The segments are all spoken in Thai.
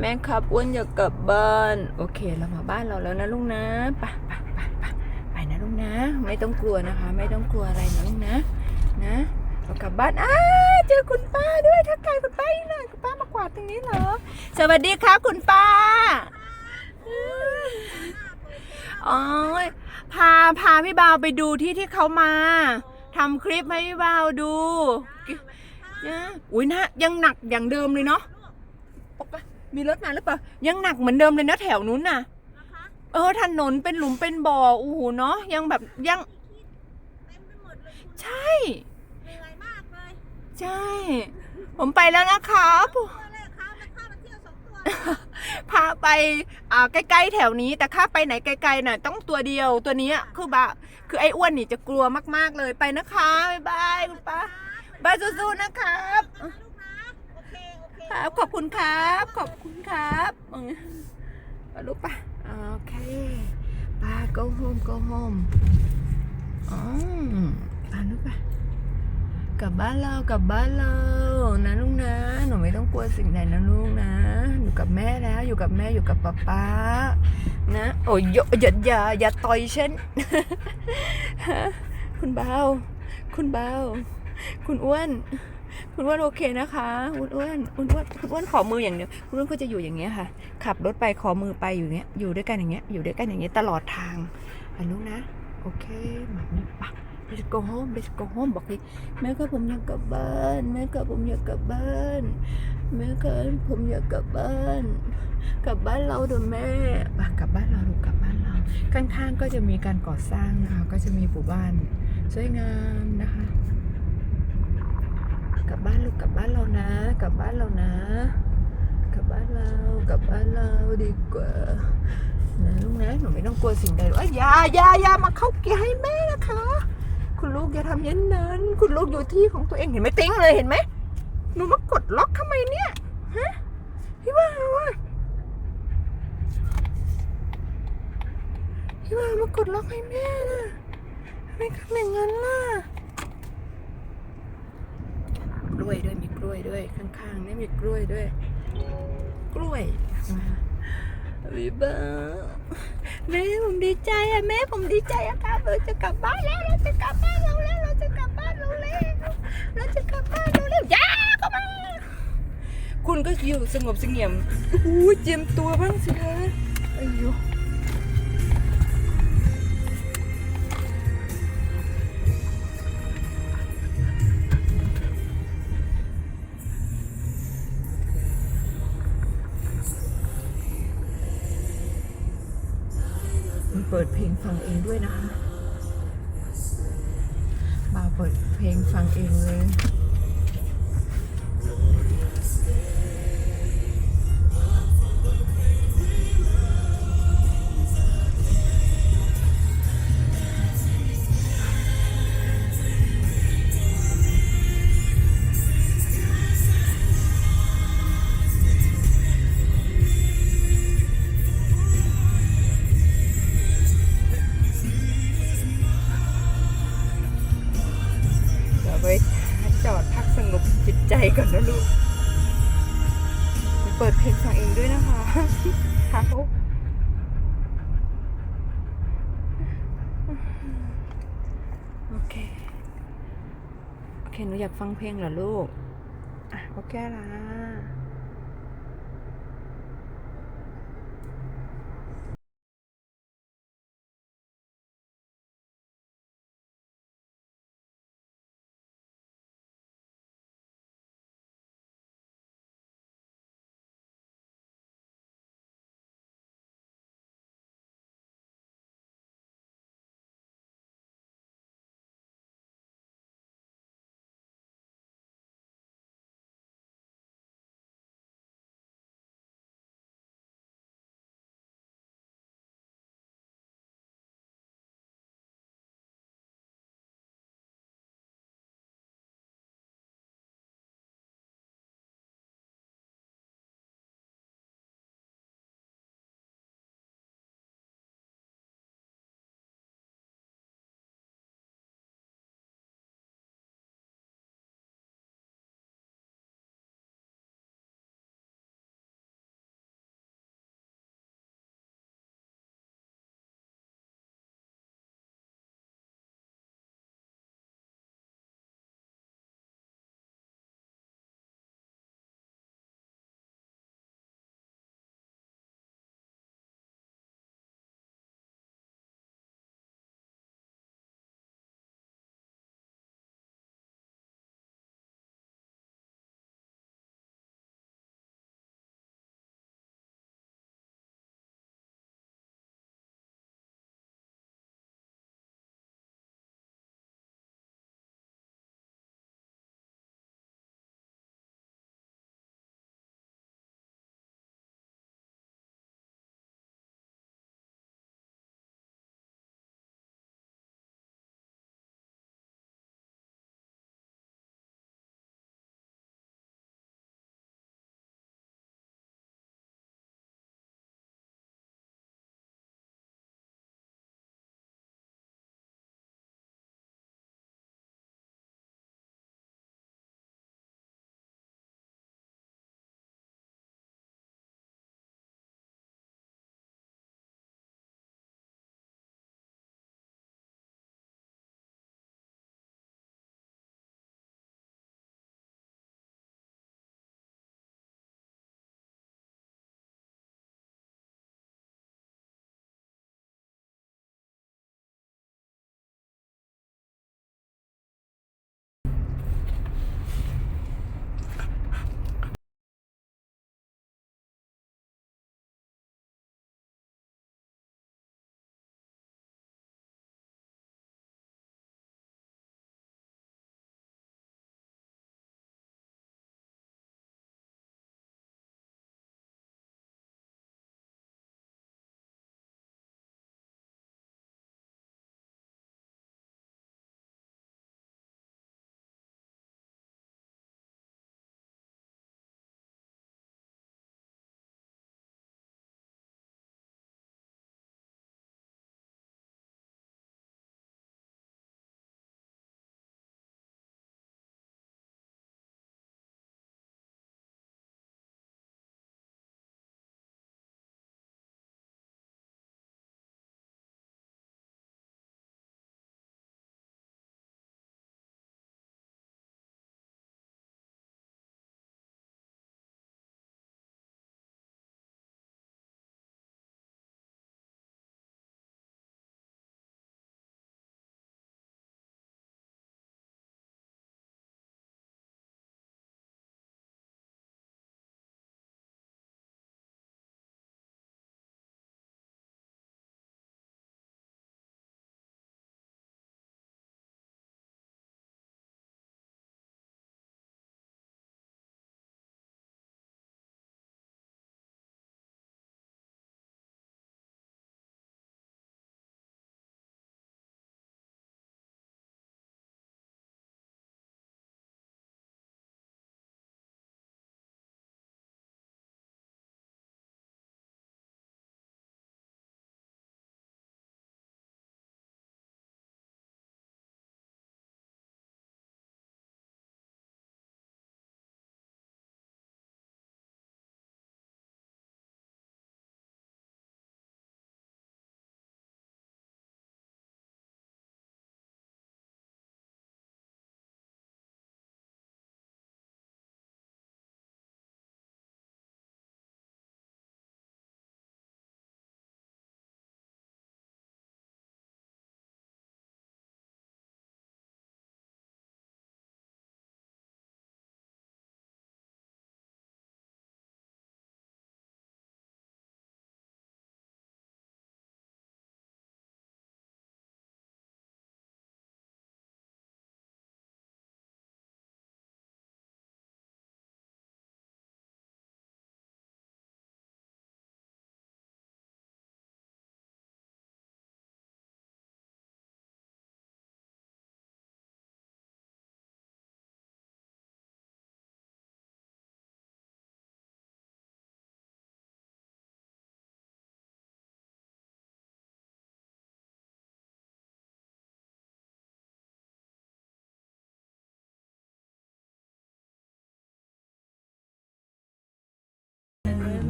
แม่ครับอ้วนอยากกลับบ้าน โอเคเรามาบ้านเราแล้วนะลุงนะไปไปไปไปไปนะลุงนะ ไม่ต้องกลัวนะคะ ไม่ต้องกลัวอะไรนะลุงนะ นะเรากลับบ้านอ้าเจอคุณป้าด้วยทักทายคุณป้าอีกหน่อยคุณป้ามากวาดตรงนี้เหรอ สวัสดีครับคุณป้าอ๋อพาพาพี่บาวไปดูที่ที่เขามาทำคลิปให้พี่บาวดูนะอุ้ยนะยังหนักอย่างเดิมเลยเนาะ มีรถมาหรือเปล่า ยังหนักเหมือนเดิมเลยนะแถวนู้นน่ะเออถนนเป็นหลุมเป็นบ่อโอ้โหเนาะยังแบบยังเต็มไปหมดเลยคุณใช่ เหนื่อยมากเลยใช่ ผมไปแล้วนะครับตัวแรกเขาแล้วข้ามาเที่ยวสองตัวเลยพาไปอ่าใกล้ๆแถวนี้ แต่ถ้าไปไหนไกลๆน่ะต้องตัวเดียวตัวเนี้ยคือบะคือไอ้อ้วนนี่จะกลัวมากๆเลยไปนะคะบ๊ายบายคุณป้าบายสู้ๆนะครับนะลูกนะโอเครับขอบคุณครับ ขอบคุณครับมาลูกปะโอเคป้า go home go home อ๋ออ่าลูกปะกลับบ้านเรากลับบ้านเรานะลูกนะหนูไม่ต้องกลัวสิ่งใดนะลูกนะ อยู่กับแม่แล้วอยู่กับแม่อยู่กับป๊าป๊านะโอ้ยอย่าอย่าอย่าอย่าต่อยฉัน คุณเบาคุณเบา คุณอ้วน คุณอ้วนโอเคนะคะ คุณอ้วนคุณอ้วนคุณอ้วนขอมืออย่างเดียวคุณอ้วนก็จะอยู่อย่างเงี้ยค่ะ ขับรถไปขอมือไปอยู่เงี้ย อยู่ด้วยกันอย่างเงี้ย อยู่ด้วยกันอย่างเงี้ยตลอดทางอะลูกนะ โอเคแบบนี้ปะ let's go home let's go home บอกเลยแม่ก็ผมอยากกลับบ้านแม่ก็ผมอยากกลับบ้านแม่ก็ผมอยากกลับบ้านกลับบ้านเราเถอะแม่ปะกลับบ้านเราลูกกลับบ้านเรา ข้างๆก็จะมีการก่อสร้างนะคะก็จะมีหมู่บ้านสวยงามนะคะ กลับบ้านลูกกลับบ้านเรานะ กลับบ้านเรานะ กลับบ้านเรากลับบ้านเราดีกว่านะลูกนะหนูไม่ต้องกลัวสิ่งใดหรอกเอ้ยอย่าอย่าอย่ามาเข้าเกียร์ให้แม่นะคะ คุณลูกอย่าทำอย่างนั้น คุณลูกอยู่ที่ของตัวเองเห็นไหมติ้งเลยเห็นไหมหนูมากดล็อกทำไมเนี่ยฮะพี่ว่าวะพี่ว่ามากดล็อกให้แม่นะไม่ทำอย่างนั้นล่ะ ล้วยด้วยมีกล้วยด้วยข้างๆนี่มีกล้วยด้วย กล้วยวิบ้าแม่ผมดีใจอะแม่ผมดีใจอะครับเราจะกลับบ้านแล้วเราจะกลับบ้านเราแล้วเราจะกลับบ้านเราแล้วเราจะกลับบ้านเราแล้วย่าเข้ามาคุณก็อยู่สงบเสงี่ยมอู้เจียมตัวบ้างสิคะอายุ ดเพลงฟังเองด้วยนะคะมาเปิดเพลงฟังเองเลย เค โอเค หนูอยากฟังเพลงเหรอลูก อะ โอเคละ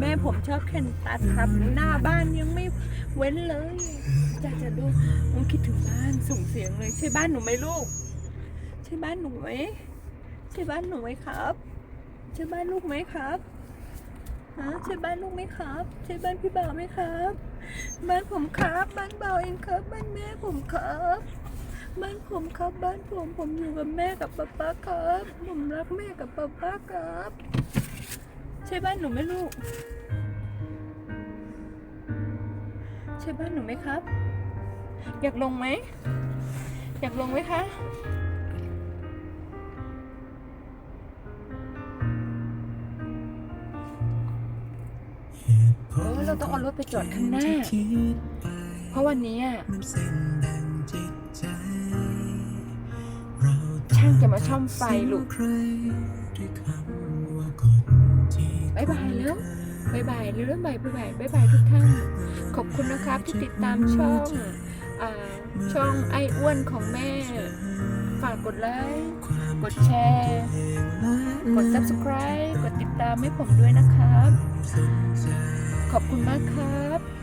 แม่ผมชอบเคนตัดครับหน้าบ้านยังไม่เว้นเลยอยากจะดูผมคิดถึงบ้านส่งเสียงเลยใช่บ้านหนูไหมลูกใช่บ้านหนูไหมใช่บ้านหนูไหมครับใช่บ้านลูกไหมครับฮะใช่บ้านลูกไหมครับใช่บ้านพี่บ่าวไหมครับ บ้านผมครับ บ้านเบาเองครับ บ้านแม่ผมครับบ้านผมครับบ้านผมผมอยู่กับแม่กับป๊าป๊าครับ ผมรักแม่กับป๊าป๊าครับ ใช่บ้านหนูไหมลูก ใช่บ้านหนูไหมครับ อยากลงไหม อยากลงไหมคะเออเราต้องเอารถไปจอดข้างหน้า เพราะวันนี้อะช่างจะมาช่อมไฟลูก บายบายแล้วบายบายเรื่องบายบายบายบายบายทุกท่าน ขอบคุณนะครับที่ติดตามช่องอาช่องไอ้อ้วนของแม่ ฝากกดไลค์กดแชร์กด subscribe กดติดตามให้ผมด้วยนะครับ ขอบคุณมากครับ